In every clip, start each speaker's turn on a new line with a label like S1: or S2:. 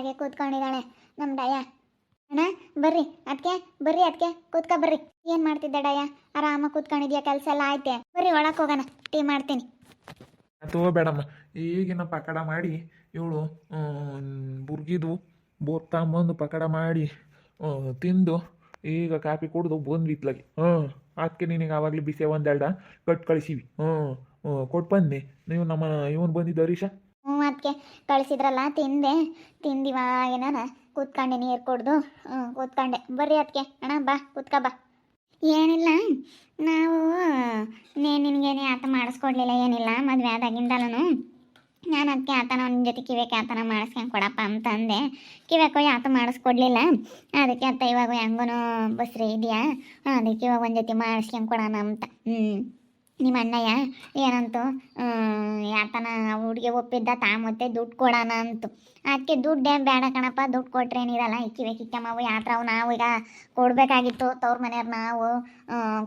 S1: ಹುಷಾರಾಗಿ ಕೂತ್ಕೊಂಡಿದ್ದಾಳೆ. ನಮ್ಮ ಡಯ. ಅಣ್ಣ, ಬರ್ರಿ. ಅದಕ್ಕೆ ಬರ್ರಿ ಅದಕ್ಕೆ ಕೂತ್ಕ, ಬರ್ರಿ. ಏನು ಮಾಡ್ತಿದ್ದ ಡಯ? ಆರಾಮ ಕೂತ್ಕೊಂಡಿದ್ಯಾ? ಕೆಲಸ ಎಲ್ಲ ಆಯ್ತೆ? ಬರ್ರಿ, ಒಳಕ್ ಹೋಗೋಣ. ಟೀ ಮಾಡ್ತೀನಿ.
S2: ಬೇಡಮ್ಮ. ಈಗಿನ ಪಕಡ ಮಾಡಿ, ಇವಳು ಬುರ್ಗಿದು ಬೋರ್ ತಗೊಂಬಂದು ಪಕಡ ಮಾಡಿ ತಿಂದು, ಈಗ ಕಾಫಿ ಕುಡ್ದು ಬಂದ್ವಿ ಇತ್ಲಾಗಿ ಹ್ಞೂ ಅದಕ್ಕೆ ನಿನಗೆ ಆವಾಗಲೇ ಬಿಸಿ ಒಂದೆರಡ ಕಟ್ ಕಳಿಸಿವಿ. ಹ್ಞೂ ಕೊಟ್ಟು ಬಂದೆ ನೀವು ನಮ್ಮ, ಇವನು ಬಂದಿದ್ದ ಹರೀಶ?
S1: ಹ್ಞೂ ಅದಕ್ಕೆ ಕಳಿಸಿದ್ರಲ್ಲ, ತಿಂದೆ. ತಿಂದಿವಾಗೇನ ಕೂತ್ಕೊಂಡೆ ನೀರು ಕುಡ್ದು. ಹ್ಞೂ ಕೂತ್ಕೊಂಡೆ. ಬರ್ರಿ ಅದಕ್ಕೆ ಅಣ್ಣ, ಬಾ, ಕೂತ್ಕ, ಬಾ. ಏನಿಲ್ಲ. ನಾವು, ನೇ, ನಿನಗೇನೇ ಆತ ಮಾಡಿಸ್ಕೊಡ್ಲಿಲ್ಲ, ಏನಿಲ್ಲ. ಮದುವೆ ಆದಾಗಿಂದಲೂ ನಾನು ಅದಕ್ಕೆ ಆತನ ಅವನ ಜೊತೆ ಕಿವಿಗೆ ಆತನ ಮಾಡಿಸ್ಕೊಂಡು ಕೊಡಪ್ಪ ಅಂತಂದೆ. ಕಿವ್ಯಾಕೋ ಆತ ಮಾಡಿಸ್ಕೊಡ್ಲಿಲ್ಲ. ಅದಕ್ಕೆ ಅತ್ತ ಇವಾಗ ಹೆಂಗೂ ಬಸ್ರಿ ಇದೆಯಾ? ಅದಕ್ಕೆ ಇವಾಗ ಒಂದು ಜೊತೆ ಮಾಡಿಸ್ಕೊಂಡು ಕೊಡೋಣ ಅಂತ. ಹ್ಞೂ ನಿಮ್ಮ ಅಣ್ಣಯ್ಯ, ಏನಂತು? ಯಾತನ ಹುಡುಗಿ ಒಪ್ಪಿದ್ದ, ತಾ ಮತ್ತೆ ದುಡ್ಡು ಕೊಡೋಣ ಅಂತು. ಅದಕ್ಕೆ ದುಡ್ಡೇ ಬೇಡ ಕಣಪ್ಪ, ದುಡ್ಡು ಕೊಟ್ರೇನಿರಲ್ಲ ಇಕ್ಕಿವೆ ಕಿಕ್ಕಮ್ಮವು ಯಾತ್ರ ಅವು ನಾವು ಈಗ ಕೊಡಬೇಕಾಗಿತ್ತು, ತವ್ರ ಮನೆಯವ್ರು ನಾವು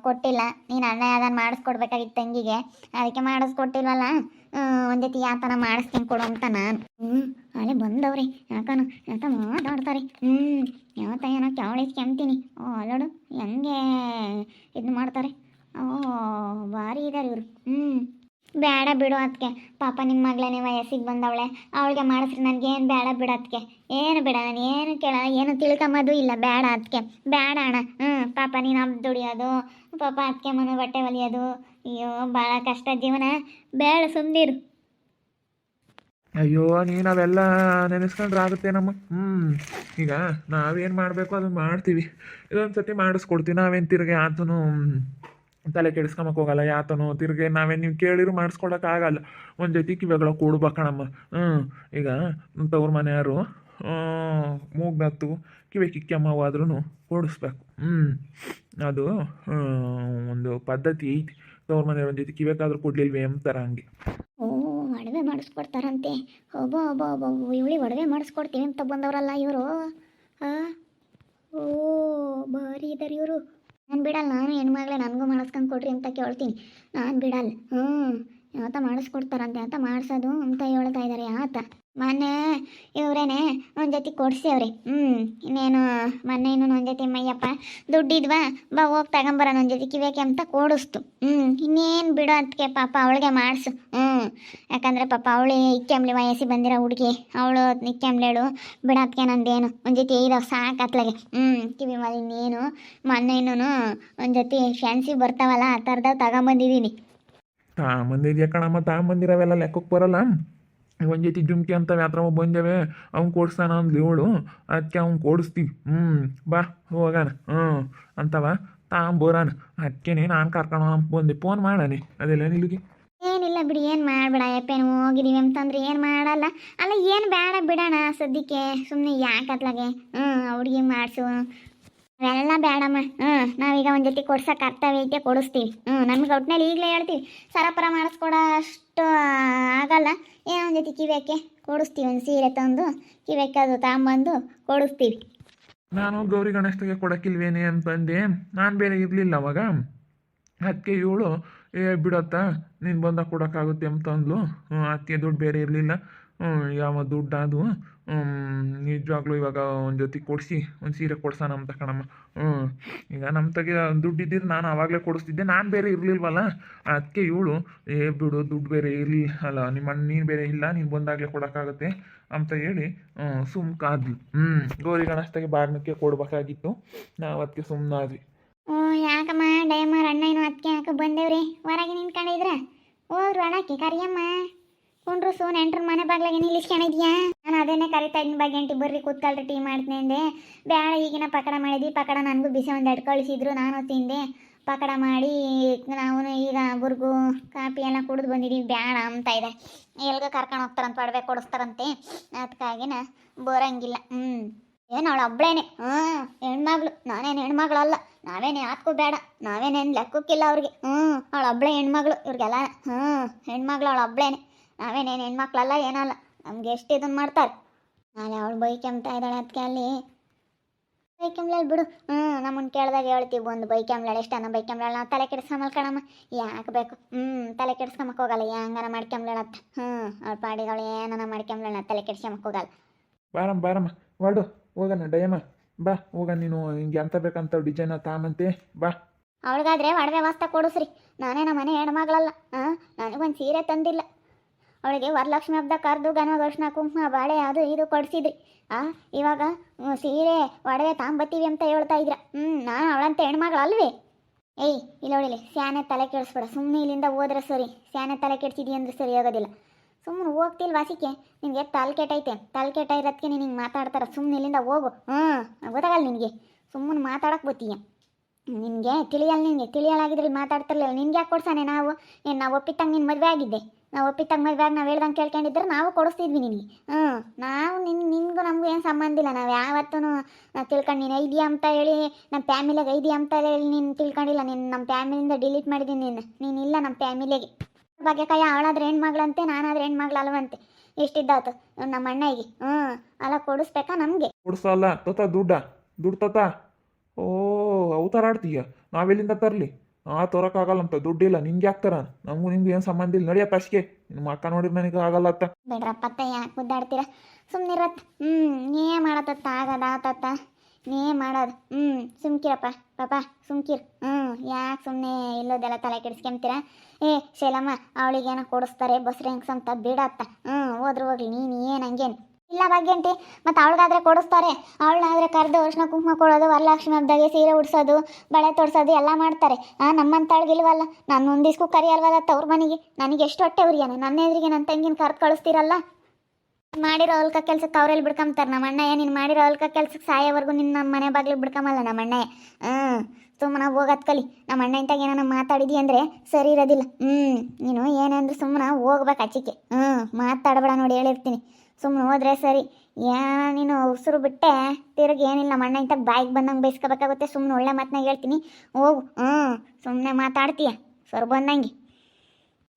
S1: ಕೊಟ್ಟಿಲ್ಲ. ನೀನು ಅಣ್ಣಯ್ಯ ಅದನ್ನು ಮಾಡಿಸ್ಕೊಡ್ಬೇಕಾಗಿತ್ತು ತಂಗಿಗೆ. ಅದಕ್ಕೆ ಮಾಡಿಸ್ಕೊಟ್ಟಿಲ್ವಲ್ಲ? ಒಂದೇತಿ ಯಾತನ ಮಾಡಿಸ್ಕೊಂಡು ಕೊಡು ಅಂತ ನಾನು. ಹ್ಞೂ ಅಲ್ಲೇ ಬಂದವ್ರಿ, ಯಾಕನು? ಯಾಕ ಮಾತಾಡ್ತಾರೆ. ಹ್ಞೂ ಯಾವತ್ತ ಏನೋ ಕೆವಳಿಸ್ ಕೆಮ್ತೀನಿ. ಓ, ಅಲ್ಲೋಡು, ಹೆಂಗೆ ಇದು ಮಾಡ್ತಾರೆ? ಓ ಭಾರಿ ಇದಾರೆ ಇವರು ಹ್ಞೂ ಬೇಡ ಅದಕ್ಕೆ ಪಾಪ ನಿಮ್ಮ ಮಗಳೇ ವಯಸ್ಸಿಗೆ ಬಂದವಳೆ. ಅವಳಿಗೆ ಮಾಡಿಸ್ರಿ ನನಗೇನು ಬೇಡ ಬಿಡು ಅದಕ್ಕೆ ಏನು ಬೇಡ, ನಾನು ಏನು ಕೇಳ, ಏನು ತಿಳ್ಕೊಂಬೋದು ಇಲ್ಲ. ಬೇಡ ಅದಕ್ಕೆ ಬೇಡ ಅಣ್ಣ. ಹ್ಞೂ ಪಾಪ ನೀನು ಹಬ್ಬ ದುಡಿಯೋದು, ಪಾಪ ಅದಕ್ಕೆ ಮನೆ ಬಟ್ಟೆ ಹೊಲಿಯೋದು. ಅಯ್ಯೋ, ಭಾಳ ಕಷ್ಟ ಜೀವನ. ಬೇಡ ಸುಂದಿರು
S2: ಅಯ್ಯೋ, ನೀನು ಅವೆಲ್ಲ ನೆನೆಸ್ಕೊಂಡ್ರೆ ಆಗುತ್ತೆ ನಮ್ಮ ಹ್ಞೂ ಈಗ ನಾವೇನು ಮಾಡಬೇಕು? ಅದನ್ನು ಮಾಡ್ತೀವಿ. ಇದೊಂದು ಸತಿ ಮಾಡಿಸ್ಕೊಡ್ತೀವಿ. ನಾವೇನು ತಿರುಗಿ ಆತನು ತಲೆ ಕೆಡಿಸ್ಕೊಂಬಕ್ ಹೋಗಲ್ಲ ಯಾತನು ತಿರ್ಗಿ ನಾವೇ ನೀವು ಕೇಳಿರು ಮಾಡಿಸ್ಕೊಳಕ್ಕಾಗಲ್ಲ ಒಂದು ಜೊತೆ ಕಿವೆಗಳ ಕೊಡ್ಬೇಕಣಮ್ಮ ಹ್ಞೂ ಈಗ ತವ್ರ ಮನೆಯವರು ಮೂಗ್ನತ್ತು ಕಿವೆ ಕಿಕ್ಕಮ್ಮ ಆದ್ರೂ ಕೂಡಿಸ್ಬೇಕು. ಹ್ಞೂ ಅದು ಒಂದು ಪದ್ಧತಿ ಐತಿ. ತವ್ರ ಮನೆಯವ್ರ ಜೊತೆ ಕಿವೆಕಾದ್ರೂ ಕೊಡ್ಲಿಲ್ವೇ ಅಂತಾರ ಹಂಗೆ.
S1: ಓ, ಒಡವೆ ಮಾಡಿಸ್ಕೊಡ್ತಾರಂತೆ. ಒಬ್ಬ ಒಬ್ಬ ಒಬ್ಬ ಇವಳಿ ಒಡವೆ ಮಾಡಿಸ್ಕೊಡ್ತೀವಿ ಅಂತ ಬಂದವರಲ್ಲ ಇವರು. ಓ ಬಾರಿ ಇದಾರೆ ಇವರು. ನಾನು ಬಿಡಲ್ಲ. ನಾನು ಹೆಣ್ಮಗಳೇ ನನಗೂ ಮಾಡಿಸ್ಕೊಂಡು ಕೊಡ್ರಿ ಅಂತ ಕೇಳ್ತೀನಿ. ನಾನು ಬಿಡಲ್ಲ. ಹ್ಞೂ ಯಾವತ್ತ ಮಾಡಿಸ್ಕೊಡ್ತಾರಂತೆ ಅಂತ ಮಾಡಿಸೋದು ಅಂತ ಹೇಳ್ತಾ ಇದ್ದಾರೆ ಆತ. ಮೊನ್ನೆ ಇವರೇನೆ ಒಂದು ಜೊತೆ ಕೊಡ್ಸ್ಯವ್ರಿ. ಹ್ಞೂ ಇನ್ನೇನು, ಮೊನ್ನೆ ಇನ್ನೊಂದು ಒಂದು ಜೊತೆ ಮಯ್ಯಪ್ಪ ದುಡ್ಡಿದ್ವಾ? ಬಾ ಹೋಗಿ ತಗೊಂಬರೋಣ ಒಂದು ಜೊತೆ ಕಿವಿಯಾಕೆ ಅಂತ ಕೊಡಿಸ್ತು. ಹ್ಞೂ ಇನ್ನೇನು ಬಿಡು ಅದಕ್ಕೆ ಪಾಪ ಅವಳಿಗೆ ಮಾಡಿಸು. ಹ್ಞೂ ಯಾಕಂದರೆ ಪಾಪ ಅವಳು ಇಕ್ಕೆಂಬ್ಲಿ ವಯಸ್ಸಿಗೆ ಬಂದಿರೋ ಹುಡುಗಿ. ಅವಳು ಇಕ್ಕೆಂಬ್ಲೇಳು ಬಿಡೋದಕ್ಕೆ ನಂದೇನು? ಒಂದು ಜೊತೆ ಇದಾವೆ ಸಾಕು ಅತ್ಲಾಗೆ. ಹ್ಞೂ ಕಿವಿ ಮೇಲೆ ಇನ್ನೇನು? ಮೊನ್ನೆ ಇನ್ನೂ ಒಂದು ಜೊತೆ ಫ್ಯಾನ್ಸಿ ಬರ್ತಾವಲ್ಲ ಆ ಥರದ ತಗೊಂಬಂದಿದ್ದೀನಿ
S2: ತಾಂಬಂದಿದ್ಯಾ ಕಣಮ್ಮ ತಾಂಬಂದಿರವೆಲ್ಲ ಲೆಕ್ಕಕ್ಕೆ ಬರಲ್ಲ. ಒಂದು ಜೊತೆ ಜುಮ್ಕಿ ಅಂತ ಯಾತ್ರ ಬಂದೇವೆ, ಅವ್ನು ಕೊಡಿಸ್ತಾನ ಅಂದ್ಲಿ, ಇವಳು ಅದಕ್ಕೆ ಅವ್ನು ಕೊಡಿಸ್ತೀವಿ ಹ್ಞೂ ಬಾ ಹೋಗಣ ಹ್ಞೂ ಅಂತವ ತಾಂಬೋರಾನ ಅದಕ್ಕೇನೆ ನಾನು ಕರ್ಕೊಂಡು ಬಂದೆ. ಫೋನ್ ಮಾಡಾನೆ, ಅದೆಲ್ಲ ನಿಲ್ಲಿಗೆ
S1: ಏನಿಲ್ಲ ಬಿಡಿ, ಏನು ಮಾಡಬೇಡ ಯಪ್ಪೇನು ಹೋಗಿದ್ದೀವಿ ಅಂತಂದ್ರೆ ಏನು ಮಾಡಲ್ಲ. ಅಲ್ಲ, ಏನು ಬೇಡ ಬಿಡೋಣ ಸದ್ಯಕ್ಕೆ ಸುಮ್ಮನೆ ಯಾಕೆ ಅತ್ಲಾಗೆ ಹ್ಞೂ ಅವ್ರಿಗೆ ಮಾಡಿಸು. ಅವೆಲ್ಲ ಬೇಡಮ್ಮ ಹ್ಞೂ ನಾವೀಗ ಒಂದು ಜೊತೆ ಕೊಡ್ಸೋ ಕರ್ತವ್ಯ ಐತೆ, ಕೊಡಿಸ್ತೀವಿ. ಹ್ಞೂ ನಮ್ಗೆ ಒಟ್ಟಿನಲ್ಲಿ ಈಗಲೇ ಹೇಳ್ತೀವಿ. ಸರಪರ ಮಾಡಿಸ್ಕೊಡೋ ಅಷ್ಟು ಆಗಲ್ಲ. ಏನೋ ಒಂದು ಜೊತೆ ಕಿವಿಯಕ್ಕೆ ಕೊಡಿಸ್ತೀವಿ ಒಂದು ಸೀರೆ ತಂದು ಕಿವೆಕ್ಕೆ ಅದು ತಗೊಂಬಂದು ಕೊಡಿಸ್ತೀವಿ.
S2: ನಾನು ಗೌರಿ ಗಣೇಶನಿಗೆ ಕೊಡಕ್ಕಿಲ್ವೇನೆ ಅಂತಂದೆ ನಾನು ಬೇರೆ ಇರಲಿಲ್ಲ ಅವಾಗ. ಅದಕ್ಕೆ ಇವಳು, ಏ, ಬಿಡತ್ತಾ, ನೀನು ಬಂದಾಗ ಕೊಡೋಕ್ಕಾಗುತ್ತೆ ಅಂತಂದ್ಲು ಅದಕ್ಕೆ ದುಡ್ಡು ಬೇರೆ ಇರಲಿಲ್ಲ. ಯಾವ ದುಡ್ಡು ಅದು ನಿಜವಾಗ್ಲೂ ಇವಾಗ ಒಂದು ಜೊತೆ ಕೊಡಿಸಿ, ಒಂದು ಸೀರೆ ಕೊಡ್ಸೋಣ ಅಂತ ಕಣಮ್ಮ. ಹ್ಞೂ, ಈಗ ನಮ್ಮ ತಗೆ ದುಡ್ಡು ಇದ್ದಿದ್ರೆ ನಾನು ಆವಾಗಲೇ ಕೊಡಿಸ್ತಿದ್ದೆ. ನಾನು ಬೇರೆ ಇರಲಿಲ್ವಲ್ಲ? ಅದಕ್ಕೆ ಇವಳು, ಏ ಬಿಡು, ದುಡ್ಡು ಬೇರೆ ಇರಲಿ, ಅಲ್ಲ ನಿಮ್ಮ ನೀನು ಬೇರೆ ಇಲ್ಲ, ನೀನು ಬಂದಾಗಲೇ ಕೊಡೋಕ್ಕಾಗತ್ತೆ ಅಂತ ಹೇಳಿ ಸುಮ್ಕಾದ್ಲು ಹ್ಞೂ, ಗೌರಿ ಗಣೇಶನಿಗೆ ಬಾಗ್ನಕ್ಕೆ ಕೊಡಬೇಕಾಗಿತ್ತು. ನಾವು ಅದಕ್ಕೆ ಸುಮ್ಮನಾದ್ವಿ
S1: ಓ, ಯಾಕಮ್ಮ, ಡೈಮರ್ ಅಣ್ಣ ಏನು ಅದಕ್ಕೆ ಯಾಕೆ ಬಂದೇವ್ರಿ? ಹೊರಗೆ ನಿಂತ್ಕೊಂಡಿದ್ರ? ಹೋಗ್ರು ಅಣ್ಣಕ್ಕೆ ಕರಿಯಮ್ಮ. ಕುಂಡ್ರು ಸೋನ್ ನೆಂಟ್ರ ಮನೆ ಬಾಗ್ಲಾಗೆ ನಿಲ್ಲಿಸ್ಕೊಂಡಿದ್ಯಾ ನಾನು ಅದನ್ನೇ ಕರಿತಾ ಇದ್ದೀನಿ ಎಂಟಿ ಬರ್ರಿ ಕೂತ್ಕಳ್ರಿ ಟೀ ಮಾಡ್ತೀನಿ ಅಂದೆ. ಬೇಡ ಈಗಿನ ಪಕಡ ಮಾಡಿದ್ವಿ. ಪಕಡ ನನಗೂ ಬಿಸಿ ಒಂದು ಎಡ್ ಕಳಿಸಿದ್ರು ನಾನು ತಿಂದೆ. ಪಕಡ ಮಾಡಿ ನಾವು ಈಗ ಬುರ್ಗು ಕಾಪಿ ಎಲ್ಲ ಕುಡಿದು ಬಂದಿದ್ದೀವಿ ಬೇಡ ಅಂತ ಇದೆ. ಎಲ್ಗ ಕರ್ಕೊಂಡು ಹೋಗ್ತಾರಂತ ಒಡವೆ ಕೊಡಿಸ್ತಾರಂತೆ. ಅದಕ್ಕಾಗಿನ ಬರಂಗಿಲ್ಲ. ಹ್ಞೂ ಏನು ಅವಳು ಒಬ್ಳೇನೆ ಹ್ಞೂ ಹೆಣ್ಮಗಳು. ನಾನೇನು ಹೆಣ್ಮಗಳಲ್ಲ. ನಾವೇನು ಯಾತ್ಕೂ ಬೇಡ ನಾವೇನೇನು ಲೆಕ್ಕಕ್ಕಿಲ್ಲ ಅವ್ರಿಗೆ. ಹ್ಞೂ ಅವಳು ಒಬ್ಳೆ ಹೆಣ್ಮಗಳು. ಇವ್ರಿಗೆಲ್ಲ ಹ್ಞೂ ಹೆಣ್ಮಗಳು ಅವಳು ಒಬ್ಳೇನೆ ನಾವೇನೇನು ಹೆಣ್ಮಕ್ಳಲ್ಲ ಏನಲ್ಲ. ನಮ್ಗೆ ಎಷ್ಟು ಇದನ್ನು ಮಾಡ್ತಾರೆ. ನಾಳೆ ಅವಳು ಬೈಕೆಂಬ್ತಾ ಇದ್ದಾಳೆ ಅದಕ್ಕೆ ಅಲ್ಲಿ. ಬೈಕೆಂಬ್ಳಲ್ಲಿ ಬಿಡು. ಹ್ಞೂ ನಮ್ಮನ್ನು ಕೇಳಿದಾಗ ಹೇಳ್ತೀವಿ ಒಂದು ಬೈಕೆಂಬ್ಳಾಳೆ ಎಷ್ಟನ್ನ ಬೈಕೆಂಬ್ಳಾಳ ನಾವು ತಲೆ ಕೆಡಿಸ್ಕೊಂಬಲ್ ಕಣಮ್ಮ ಯಾಕೆ ಬೇಕು? ಹ್ಞೂ ತಲೆ ಕೆಡಿಸ್ಕೊಂಬಕ್ ಹೋಗಲ್ಲ ಹೆಂಗಾರ ಅತ್ತ ಹ್ಞೂ ಅವ್ಳ ಪಾಡಿಗಳು ಏನನ್ನ ಮಾಡ್ಕೊಂಬ್ಳಾಳ ತಲೆ ಕೆಡಿಸ್ಕೊಂಬಕ್ ಹೋಗಲ್ಲ.
S2: ಬಾರಮ್ಮ ಬಾರಮ್ಮ. ಹೊರಡು ಹೋಗೋಣ ಡಯಮ್ಮ ಬಾ ಹೋಗ ನೀನು. ಹಿಂಗೆ ಎಂತ ಬೇಕಂತ ಡಿಸೈನ ತಾಮಂತೆ. ಬಾ.
S1: ಅವಳಿಗಾದ್ರೆ ಒಡವೆ ವಾಸ್ತ ಕೊಡಿಸ್ರಿ. ನಾನೇ ನಮ್ಮ ಮನೆ ಹೆಣ್ಮಗಳಲ್ಲ. ಹಾಂ ನನಗೊಂದು ಸೀರೆ ತಂದಿಲ್ಲ. ಅವಳಿಗೆ ವರಲಕ್ಷ್ಮಿ ಹಬ್ಬದ ಕರೆದು ಗಣಗರ್ಷ್ಣ ಕುಂಕುಮ, ಬಾಳೆ ಅದು ಇದು ಕೊಡಿಸಿದ್ರಿ. ಆ, ಇವಾಗ ಸೀರೆ, ಒಡವೆ ತಾಂಬತ್ತೀವಿ ಅಂತ ಹೇಳ್ತಾ ಇದ್ರ. ಹ್ಞೂ ನಾನು ಅವಳಂತ ಹೆಣ್ಮಗಳಲ್ವೇ? ಏಯ್, ಇಲ್ಲ ಹೊಡಿಲಿ ಸ್ಯಾನೆ ತಲೆ ಕೆಡಿಸ್ಬೇಡ. ಸುಮ್ಮನೆ ಇಲ್ಲಿಂದ ಹೋದ್ರೆ ಸರಿ. ಸ್ಯಾನೆ ತಲೆ ಕೆಡ್ಸಿದಿ ಅಂದ್ರೆ ಸರಿ ಆಗೋದಿಲ್ಲ. ಸುಮ್ಮನೆ ಹೋಗ್ತಿಲ್ ವಾಸಿಕೆ ನಿನಗೆ ತಲೆ ಕೆಟ್ಟೈತೆ. ತಲೆ ಕೆಟ್ಟ ಇರೋದಕ್ಕೆ ನೀನು ಹಿಂಗೆ ಮಾತಾಡ್ತಾರ. ಸುಮ್ಮನೆ ಇಲ್ಲಿಂದ ಹೋಗು. ಹ್ಞೂ ಗೊತ್ತಾಗಲ್ಲ ನಿನಗೆ. ಸುಮ್ಮನೆ ಮಾತಾಡಕ್ಕೆ ಬತ್ತೀಯ. ನಿನಗೆ ತಿಳಿಯಲ್ಲ ನಿನಗೆ. ತಿಳಿಯಲಾಗಿದ್ರೆ ಮಾತಾಡ್ತಿರ್ಲಿಲ್ಲ. ನಿನ್ಗೆ ಯಾಕೆ ಕೊಡ್ಸಾನೆ ನಾವು? ಏನು ನಾವು ಒಪ್ಪಿತ್ತಂಗೆ ನಿನ್ನ ಮದುವೆ ಆಗಿದ್ದೆ? ನಾವು ಒಪ್ಪಿತ್ತಂಗೆ ಮದುವೆ ನಾವು ಹೇಳ್ದಂಗೆ ಕೇಳ್ಕೊಂಡಿದ್ರೆ ನಾವು ಕೊಡಿಸ್ತಿದ್ವಿ ನಿನಗೆ. ಹ್ಞೂ ನಾವು ನಿನ್, ನಿನಗೂ ನಮಗೂ ಏನು ಸಂಬಂಧ ಇಲ್ಲ. ನಾವು ಯಾವತ್ತೂ ನಾವು ತಿಳ್ಕೊಂಡು ನೀನು ಐದಿಯಾ ಅಂತ ಹೇಳಿ ನಮ್ಮ ಫ್ಯಾಮಿಲಿಗೆ ಐದಿಯಾ ಅಂತ ಹೇಳಿ ನೀನು ತಿಳ್ಕೊಂಡಿಲ್ಲ. ನೀನು ನಮ್ಮ ಫ್ಯಾಮಿಲಿಯಿಂದ ಡಿಲೀಟ್ ಮಾಡಿದ್ದೀನಿ ನೀನು. ನೀನಿಲ್ಲ ನಮ್ಮ ಫ್ಯಾಮಿಲಿಗೆ. ಬಗ್ಗೆ ಕೈ ಅವಳಾದ್ರೆ ಹೆಣ್ಮಗಳಂತೆ, ನಾನಾದ್ರೆ ಹೆಣ್ಮಗಳಲ್ವಂತೆ. ಇಷ್ಟಿದ್ದಾತು ಇವ್ನು ನಮ್ಮ ಅಣ್ಣಗೆ. ಹ್ಞೂ ಅಲ್ಲ ಕೊಡಿಸ್ಬೇಕಾ ನಮಗೆ?
S2: ಕೊಡಿಸಲ್ಲ. ತೋತ ದುಡ್ಡ. ದುಡ್ಡು ತತ. ಓ ಅವತಾರ ಆಡ್ತೀಯ ನಾವೆಲ್ಲಿಂದ ತರಲಿ? ಆ ತೋರಕ್ಕಾಗಲ್ಲಂತ ದುಡ್ಡಿಲ್ಲ ನಿಂಗೆ ಯಾಕ್ತಾರ ನಮಗೂ ನಿಮ್ಗೆ ಏನು ಸಂಬಂಧ ಇಲ್ಲ, ನಡಿಯಪ್ಪ ಅಷ್ಟಕ್ಕೆ ನಿಮ್ಮ ಅಕ್ಕ ನೋಡಿದ್ರೆ ನನಗೆ ಆಗಲ್ಲ ಅತ್ತ
S1: ಬೇಡ್ರಪ್ಪತ್ತ ಯಾಕೆ ಮುದ್ದಾಡ್ತೀರ ಸುಮ್ಮನಿರತ್ ಹ್ಞೂ ನೀ ಮಾಡತ್ತ ಆಗದ, ಆತತ್ತ. ನೀ ಮಾಡೋದು. ಹ್ಞೂ ಸುಮ್ಕಿರಪ್ಪ. ಪಾಪ, ಸುಮ್ಕಿರ್. ಹ್ಞೂ ಯಾಕೆ ಸುಮ್ಮನೆ ಇಲ್ಲೋದೆಲ್ಲ ತಲೆ ಕೆಡಿಸ್ಕೊಂತೀರ? ಏ, ಶೈಲಮ್ಮ, ಅವಳಿಗೇನೋ ಕೊಡಿಸ್ತಾರೆ, ಬಸ್ ರ್ಯಾಂಕ್ಸ್ ಅಂತ ಬಿಡತ್ತ. ಹ್ಮ್, ಹೋದ್ರು ಹೋಗ್ಲಿ, ನೀನು ಏನು ಹಂಗೇನು? ಇಲ್ಲ ಭಾಗ್ಯಂಟಿ ಮತ್ತು ಅವಳಿಗಾದ್ರೆ ಕೊಡಿಸ್ತಾರೆ. ಅವಳನ್ನಾದ್ರೆ ಕರೆದು ಅರ್ಶಿನ ಕುಂಕುಮ ಕೊಡೋದು, ವರಲಕ್ಷ್ಮಿ ಹಬ್ಬದಾಗೆ ಸೀರೆ ಉಡ್ಸೋದು, ಬಳೆ ತೊಡ್ಸೋದು ಎಲ್ಲ ಮಾಡ್ತಾರೆ. ಆ ನಮ್ಮಂತಾಳ್ಗಿಲ್ವಲ್ಲ ನಾನು ಒಂದಿಸ್ಕು ಕರಿಯಲ್ವಲ್ಲ ತವ್ರ ಮನೆಗೆ? ನನಗೆ ಎಷ್ಟು ಹೊಟ್ಟೆ ಉರಿಯಾನೆ? ನನ್ನ ಎದುರಿಗೆ ನನ್ನ ತಂಗಿನ ಕರ್ದು ಕಳಿಸ್ತೀರಲ್ಲ? ಮಾಡಿರೋ ಹೊಲ್ಕ ಕೆಲ್ಸಕ್ಕೆ ಅವ್ರಲ್ಲಿ ಬಿಡ್ಕೊಂಬ್ತಾರೆ ನಮ್ಮ ಅಣ್ಣಯ್ಯ ನೀನು ಮಾಡಿರೋ ಹೊಲ್ಕ ಕೆಲ್ಸಕ್ಕೆ ಸಾಯೋವರೆಗೂ ನಿನ್ನ ನಮ್ಮ ಮನೆ ಬಾಗಿಲು ಬಿಡ್ಕೊಂಬಲ್ಲ ನಮ್ಮ ಅಣ್ಣಯ್ಯ ಹ್ಞೂ ಸುಮ್ಮನೆ ಹೋಗೋದ್ ಕಲಿ. ನಮ್ಮ ಅಣ್ಣ ಇಂತಾಗ ಏನಾನ ಮಾತಾಡಿದಿ ಅಂದರೆ ಸರಿ ಇರೋದಿಲ್ಲ. ಹ್ಞೂ ನೀನು ಏನಂದ್ರೆ ಸುಮ್ಮನೆ ಹೋಗ್ಬೇಕು ಆಚೆಗೆ ಹ್ಞೂ ಮಾತಾಡಬೇಡ ನೋಡಿ ಹೇಳಿರ್ತೀನಿ. ಸುಮ್ಮನೆ ಹೋದ್ರೆ ಸರಿ. ಯಾ, ನೀನು ಉಸಿರು ಬಿಟ್ಟೆ, ತಿರುಗಿ ಏನಿಲ್ಲ, ಮಣ್ಣ ಇಂತಾಗ ಬಾಯಿಗೆ ಬಂದಂಗೆ ಬೈಸ್ಕೋಬೇಕಾಗುತ್ತೆ ಸುಮ್ಮನೆ ಒಳ್ಳೆ ಮಾತನಾಗ ಹೇಳ್ತೀನಿ. ಹೋಗು. ಹ್ಞೂ ಸುಮ್ಮನೆ ಮಾತಾಡ್ತೀಯ. ಸರ್ ಬಂದಂಗೆ.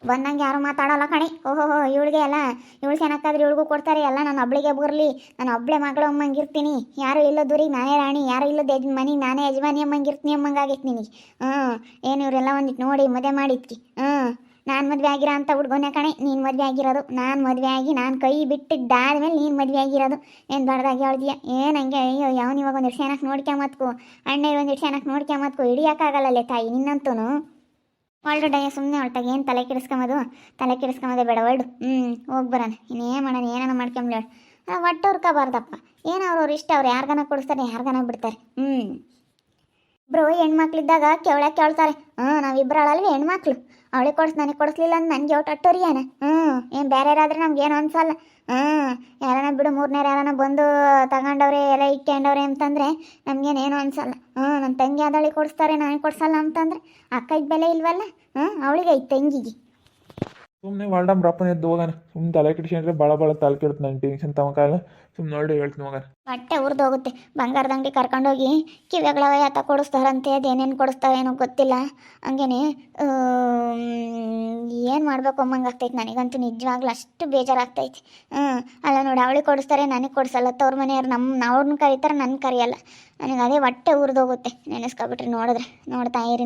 S1: ಬಂದಂಗೆ ಯಾರು ಮಾತಾಡೋಲ್ಲ ಕಣಿ. ಓಹೋ, ಇವಳಿಗೆ ಎಲ್ಲ, ಇವಳು ಏನಕ್ಕಾದ್ರೆ ಇವಳಿಗೂ ಕೊಡ್ತಾರೆ. ಎಲ್ಲ ನಾನು ಒಬ್ಳಿಗೆ ಬರಲಿ. ನಾನು ಒಬ್ಳೆ ಮಗಳು ಅಮ್ಮಂಗಿರ್ತೀನಿ ಯಾರು ಇಲ್ಲೋ ದೂರಿಗೆ ನಾನೇ ರಾಣಿ, ಯಾರು ಇಲ್ಲದ ಯಜ್, ಮನೆ ನಾನೇ ಯಜಮಾನಿ ಅಮ್ಮಂಗಿರ್ತೀನಿ ಅಮ್ಮಂಗಾಗೈತೆ ನಿನಗೆ. ಹ್ಞೂ ಏನು ಇವರೆಲ್ಲ ಒಂದಿಟ್ಟು ನೋಡಿ ಮದುವೆ ಮಾಡಿದ್ಕಿ. ಹ್ಞೂ ನಾನು ಮದುವೆ ಆಗಿರೋ ಅಂತ ಹುಡುಗನೇ ಕಣೆ, ನೀನು ಮದುವೆ ಆಗಿರೋದು. ನಾನು ಮದುವೆ ಆಗಿ ನಾನು ಕೈ ಬಿಟ್ಟಿದ್ದಾದ್ಮೇಲೆ ನೀನು ಮದುವೆ ಆಗಿರೋದು. ಏನು ದೊಡ್ಡದಾಗಿ ಹೇಳ್ದೀಯ? ಏನು ಹಂಗೆ? ಅಯ್ಯೋ, ಯಾವನು ಇವಾಗ ಒಂದು ಚೆನ್ನಾಗಿ ನೋಡ್ಕೊಂಬತ್ಕು ಅಣ್ಣ ಒಂದು ಚೆನ್ನಾಗಿ ನೋಡ್ಕೊಂಬತ್ಕು ಹಿಡಿಯೋಕ್ಕಾಗಲ್ಲಲ್ಲೇ ತಾಯಿ ನಿನ್ನಂತೂ ಹೊಲ್ಡು ಡಯ್ಯ ಸುಮ್ಮನೆ ಹೊಲ್ಟಾಗ ಏನು ತಲೆ ಕೆಡಿಸ್ಕೊಂಬೋದು? ತಲೆ ಕೆಡಿಸ್ಕೊಂಬೋದೇ ಬೇಡ ಹೊಲ್ಡು ಹ್ಞೂ ಹೋಗಿ ಬರೋಣ. ಇನ್ನೇನು ಮಾಡೋಣ ಏನಾನ ಮಾಡ್ಕೊಂಬ್ಲೇಳು ಒಟ್ಟು ಹುರ್ಕೋಬಾರ್ದಪ್ಪ. ಏನೋ ಅವ್ರವ್ರು ಇಷ್ಟ, ಅವ್ರು ಯಾರ್ಗನ ಕೊಡಿಸ್ತಾರೆ ಯಾರ್ಗನ ಬಿಡ್ತಾರೆ. ಹ್ಞೂ ಇಬ್ಬರು ಹೆಣ್ಮಕ್ಳಿದ್ದಾಗ ಕೇಳೋಕೆ ಕೇಳ್ತಾರೆ? ಹ್ಞೂ ನಾವಿಬ್ಬರು ಅಳಲ್ವಿ ಹೆಣ್ಮಕ್ಳು. ಅವಳಿಗೆ ಕೊಡ್ಸ್ ನನಗೆ ಕೊಡಿಸ್ಲಿಲ್ಲ ಅಂತ ನನಗೆ ಒಟ್ಟು ಏನ ಹ್ಞೂ ಏನು ಬೇರೆ ಯಾರಾದ್ರೆ ನಮ್ಗೇನು ಅನ್ಸಲ್ಲ. ಹ್ಞೂ ಯಾರನ್ನ ಬಿಡು ಮೂರನೇರು ಯಾರನ್ನ ಬಂದು ತಗೊಂಡವ್ರೆ, ಎಲ್ಲ ಇಟ್ಕೊಂಡವ್ರೆ ಅಂತಂದರೆ ನಮಗೇನೇನು ಅನ್ಸಲ್ಲ. ಹ್ಞೂ ನನ್ನ ತಂಗಿ ಅದಳಿಗೆ ಕೊಡಿಸ್ತಾರೆ ನನಗೆ ಕೊಡ್ಸಲ್ಲ ಅಂತಂದರೆ ಅಕ್ಕಗೆ ಬೆಲೆ ಇಲ್ವಲ್ಲ? ಹ್ಞೂ ಅವಳಿಗೆ ಐತೆ ತಂಗಿಗೆ.
S2: ಸುಮ್ಮನೆ ವಾಲ್ಡಮ್ ರಪ್ಪನ ಎದ್ದು ಹೋಗೋಣ ಸುಮ್ಮನೆ ತಲೆ ಕೆಡಿಸ್ಕೊಂಡ್ರೆ ಭಾಳ ಭಾಳ ತಲೆ ಕೆಡ್ತು ನನ್ನ ಟೆನ್ಷನ್ ತಗೋಕಾಗಲ್ಲ. ಸುಮ್ಮನೆ ನೋಡಿ ಹೇಳ್ತೀನಿ ಹೋಗೋಣ
S1: ಹೊಟ್ಟೆ ಉರಿದೋಗುತ್ತೆ ಬಂಗಾರದ ಅಂಗಡಿ ಕರ್ಕೊಂಡೋಗಿ ಕಿವಿಗಳ ಯಾತ ಕೊಡಿಸ್ತಾರಂತೆ ಅದೇನೇನು ಕೊಡಿಸ್ತಾವೇನೋ ಗೊತ್ತಿಲ್ಲ. ಹಂಗೇನೆ ಏನು ಮಾಡ್ಬೇಕು ಅಮ್ಮಂಗೆ ಆಗ್ತೈತೆ ನನಗಂತೂ ನಿಜವಾಗ್ಲೂ ಅಷ್ಟು ಬೇಜಾರಾಗ್ತೈತಿ. ಹ್ಞೂ ಅಲ್ಲ ನೋಡಿ, ಅವಳಿಗೆ ಕೊಡಿಸ್ತಾರೆ, ನನಗೆ ಕೊಡಿಸಲ್ಲ. ತವ್ರ ಮನೆಯವ್ರು ನಮ್ಮ ಅವ್ರನ್ನ ಕರೀತಾರೆ ನನ್ನ ಕರೆಯಲ್ಲ. ನನಗೆ ಅದೇ ಹೊಟ್ಟೆ ಹೋಗುತ್ತೆ. ನೆನೆಸ್ಕೊಬಿಟ್ರಿ ನೋಡಿದ್ರೆ, ನೋಡ್ತಾ ಇರಿ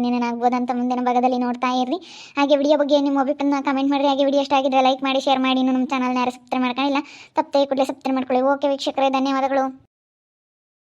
S1: ಅಂತ ಮುಂದಿನ ಭಾಗದಲ್ಲಿ ನೋಡ್ತಾ ಇರ್ರಿ. ಹಾಗೆ ವಿಡಿಯೋ ಬಗ್ಗೆ ನಿಮ್ಮ ಅಭಿಪ್ರಾಯನ ಕಮೆಂಟ್ ಮಾಡಿರಿ. ಹಾಗೆ ವಿಡಿಯೋ ಆಗಿದ್ರೆ ಲೈಕ್ ಮಾಡಿ ಶೇರ್ ಮಾಡಿ. ನಮ್ಮ ಚಾನಲ್ನ ಯಾರು ಸಬ್ಸ್ಕ್ರೈಬ್ ಮಾಡ್ಕೊಂಡಿಲ್ಲ ತಪ್ಪೇ ಕೂಡಲೇ ಸಬ್ಸ್ಕ್ರೈಬ್ ಮಾಡ್ಕೊಳ್ಳಿ. ಓಕೆ ವೀಕ್ಷಕರೇ ಧನ್ಯವಾದಗಳು.